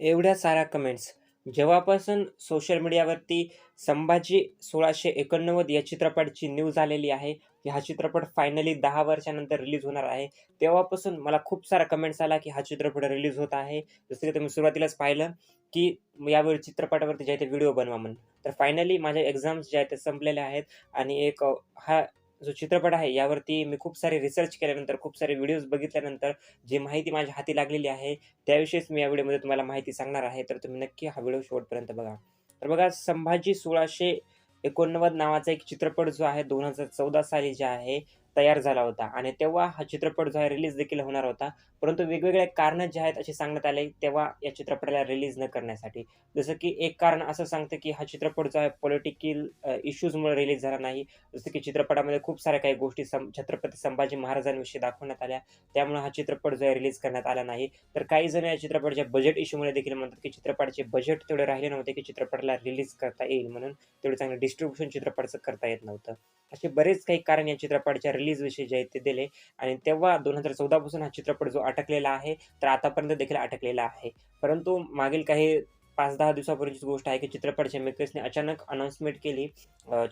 एवढ्या साऱ्या कमेंट्स जेव्हापासून सोशल मीडियावरती संभाजी सोळाशे एकोणनव्वद या चित्रपटाची न्यूज आलेली आहे की हा चित्रपट फायनली दहा वर्षानंतर रिलीज होणार आहे तेव्हापासून मला खूप सारा कमेंट्स आला की हा चित्रपट रिलीज होत आहे. जसं की तुम्ही सुरुवातीलाच पाहिलं की यावर चित्रपटावरती जे आहे ते व्हिडिओ बनवा म्हणून. तर फायनली माझ्या एक्झाम्स ज्या आहेत त्या संपलेल्या आहेत आणि एक हा जो चित्रपट आहे यावरती मी खूप सारे रिसर्च केल्यानंतर खूप सारे व्हिडिओज बघितल्यानंतर जी माहिती माझ्या हाती लागलेली आहे त्याविषयीच मी या व्हिडिओमध्ये तुम्हाला माहिती सांगणार आहे. तर तुम्ही नक्की हा व्हिडिओ शेवटपर्यंत बघा. तर बघा संभाजी सोळाशे एकोणनव्वद नावाचा एक चित्रपट जो आहे दोन हजार चौदा साली जे आहे तयार झाला होता. आणि तेव्हा हा चित्रपट जो आहे रिलीज देखील होणार होता. परंतु वेगवेगळ्या कारणं जे आहेत असे सांगण्यात आले तेव्हा या चित्रपटाला रिलीज न करण्यासाठी. जसं की एक कारण असं सांगतं की हा चित्रपट जो आहे पॉलिटिकल इश्यूजमुळे रिलीज झाला नाही. जसं की चित्रपटामध्ये खूप साऱ्या काही गोष्टी सं छत्रपती संभाजी महाराजांविषयी दाखवण्यात आल्या. त्यामुळे हा चित्रपट जो आहे रिलीज करण्यात आला नाही. तर काही जण या चित्रपटाच्या बजेट इश्यूमुळे देखील म्हणतात की चित्रपटाचे बजेट तेवढे राहिले नव्हते की चित्रपटाला रिलीज करता येईल म्हणून तेवढं चांगलं डिस्ट्रीब्युशन चित्रपटाचं करता येत नव्हतं. असे बरेच काही कारण या चित्रपटाच्या रिलीजविषयी जे आहेत ते दिले. आणि तेव्हा दोन हजार चौदापासून हा चित्रपट जो अटकलेला आहे तर आतापर्यंत देखील अटकलेला आहे. परंतु मागील काही पाच दहा दिवसापूर्वीची गोष्ट आहे की चित्रपट मेकर्सने अचानक अनाऊन्समेंट केली.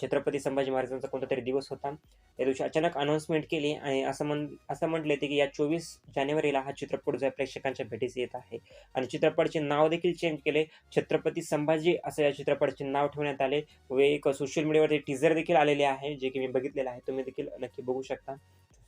छत्रपती संभाजी महाराजांचा कोणता तरी दिवस होता. त्या दिवशी अचानक अनाऊन्समेंट केली आणि असं म्हण असं म्हटले ते की या चोवीस जानेवारीला हा चित्रपट जो आहे प्रेक्षकांच्या भेटीस येत आहे. आणि चित्रपटाचे नाव देखील चेंज केले. छत्रपती संभाजी असं या चित्रपटाचे नाव ठेवण्यात आले. व एक सोशल मीडियावरती टीझर देखील आलेले आहे जे की मी बघितलेलं आहे. तुम्ही देखील नक्की बघू शकता.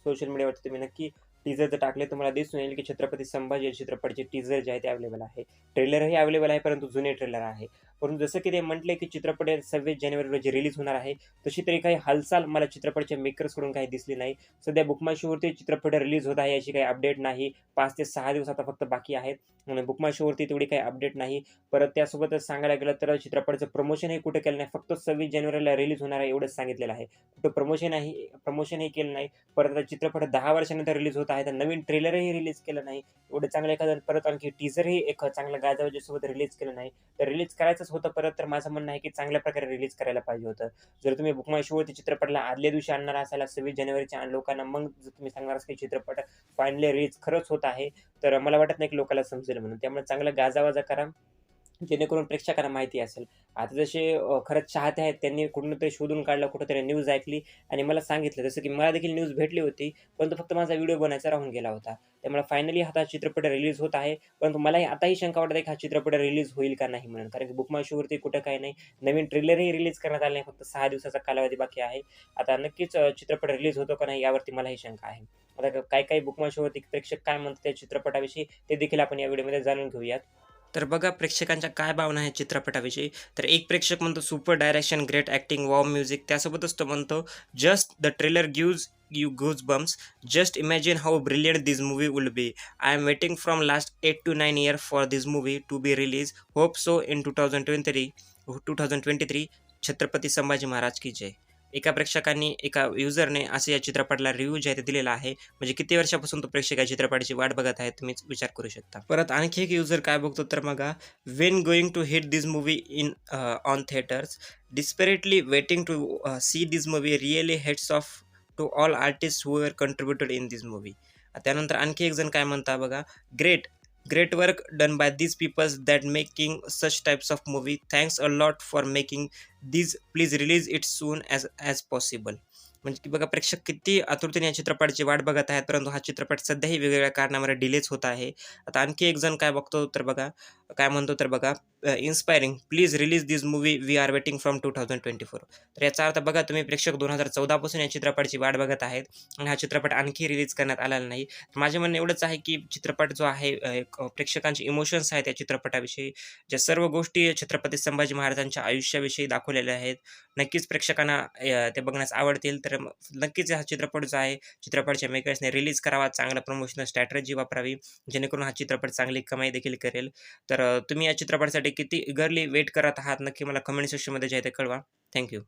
सोशल मीडियावरती तुम्ही नक्की टीझर जर टाकले तुम्हाला दिसून येईल की छत्रपती संभाजी या चित्रपटाचे टीझर जे आहे ते अवेलेबल आहे. ट्रेलरही अवेलेबल आहे परंतु जुने ट्रेलर आहे. परंतु जसं की ते म्हटले की चित्रपट सव्वीस जानेवारी रोजी रिलीज होणार आहे तशी तरी काही हालचाल मला चित्रपटच्या मेकर्सकडून काही दिसली नाही. सध्या बुकमाशोवरती चित्रपट रिलीज होत आहे याची काही अपडेट नाही. पाच ते सहा दिवस आता फक्त बाकी आहेत. म्हणून बुकमाशोवरती तेवढी काही अपडेट नाही. परत त्यासोबतच सांगायला गेलं तर चित्रपटाचं प्रमोशनही कुठे केलं नाही. फक्त सव्वीस जानेवारीला रिलीज होणार आहे एवढंच सांगितलेलं आहे. कुठं प्रमोशनही प्रमोशनही केलं नाही. परत आता चित्रपट दहा वर्षानंतर रिलीज होत आहे. तर नवीन ट्रेलरही रिलीज केलं नाही. एवढं चांगलं एखादं परत आणखी टीझरही एक चांगलं गाजावाजासोबत रिलीज केलं नाही. तर रिलीज करायचंच होतं परत तर माझं म्हणणं आहे की चांगल्या प्रकारे रिलीज करायला पाहिजे होतं. जर तुम्ही बुकमाय शोवरती चित्रपटला आदल्या दिवशी आणणार असाल सव्वीस जानेवारीच्या लोकांना मग जर तुम्ही सांगणार असाल की चित्रपट फायनली रिलीज खरंच होत आहे तर मला वाटत नाही की लोकांना समजेल म्हणून. त्यामुळे चांगलं गाजावाजा करा. जेणेकरून प्रेक्षकांना माहिती असेल. आता जसे खरंच चाहते आहेत त्यांनी कुठून तरी शोधून काढलं कुठंतरी न्यूज ऐकली आणि मला सांगितलं. जसं की मला देखील न्यूज भेटली होती परंतु फक्त माझा व्हिडिओ बनायचा राहून गेला होता. त्यामुळे फायनली हा चित्रपट रिलीज होत आहे. परंतु मलाही आताही शंका वाटत आहे की हा चित्रपट रिलीज होईल का नाही म्हणून. कारण की बुकमाय शोवरती कुठं काही नाही. नवीन ट्रेलरही रिलीज करण्यात आले नाही. फक्त सहा दिवसाचा कालावधी बाकी आहे. आता नक्कीच चित्रपट रिलीज होतो का नाही यावरती मलाही शंका आहे. आता काय काय बुकमाय शोवरती प्रेक्षक काय म्हणतात त्या चित्रपटाविषयी ते देखील आपण या व्हिडिओमध्ये जाणून घेऊयात. तर बघा प्रेक्षकांच्या काय भावना आहेत चित्रपटाविषयी. तर एक प्रेक्षक म्हणतो super direction great acting warm music. त्यासोबतच तो म्हणतो just the trailer gives you goosebumps just imagine how brilliant this movie will be. I am waiting from last eight two nine year for this movie to be release. Hope so in two thousand twenty three two thousand twenty three. Chhatrapati Sambhaji Maharaj की जय. एका प्रेक्षकांनी एका युजरने असं या चित्रपटाला review जे आहे ते दिलेला आहे. म्हणजे किती वर्षापासून तो प्रेक्षक या चित्रपटाची वाट बघत आहे तुम्ही विचार करू शकता. परत आणखी एक युजर काय बघतो तर बघा when going to hit this movie in on theatres desperately waiting to see this movie really heads off to all artist who are contributed in this movie त्यानंतर आणखी एक जण काय म्हणता बघा great great work done by these peoples that making such types of movie thanks a lot for making these please release it soon as as possible म्हणजे की बघा प्रेक्षक किती आतुरतेने या चित्रपटाची वाट बघत आहेत परंतु हा चित्रपट सध्याही वेगवेगळ्या कारणामुळे डिलेच होत आहे. आता आणखी एक जण काय बघतो तर बघा काय म्हणतो तर बघा inspiring please release this movie we are waiting from two thousand twenty four तर याचा अर्थ बघा तुम्ही प्रेक्षक दोन हजार चौदापासून या चित्रपटाची वाट बघत आहेत आणि हा चित्रपट आणखी रिलीज करण्यात आलेला नाही. तर माझे म्हणणं एवढंच आहे की चित्रपट जो आहे प्रेक्षकांचे इमोशन्स आहेत या चित्रपटाविषयी. ज्या सर्व गोष्टी छत्रपती संभाजी महाराजांच्या आयुष्याविषयी दाखवलेल्या आहेत. नक्कीच प्रेक्षकांना ते बघण्यास आवडतील. तर नक्कीच हा चित्रपट जो आहे चित्रपटच्या मेकर्सने रिलीज करावा. चांगला प्रमोशनल स्ट्रॅटजी वापरावी जेणेकरून हा चित्रपट चांगली कमाई देखील करेल. तर तर तुम्ही या चित्रपटासाठी किती इगरली वेट करत आहात? नक्की मला कमेंट सेक्शनमध्ये जे आहे ते कळवा. थँक्यू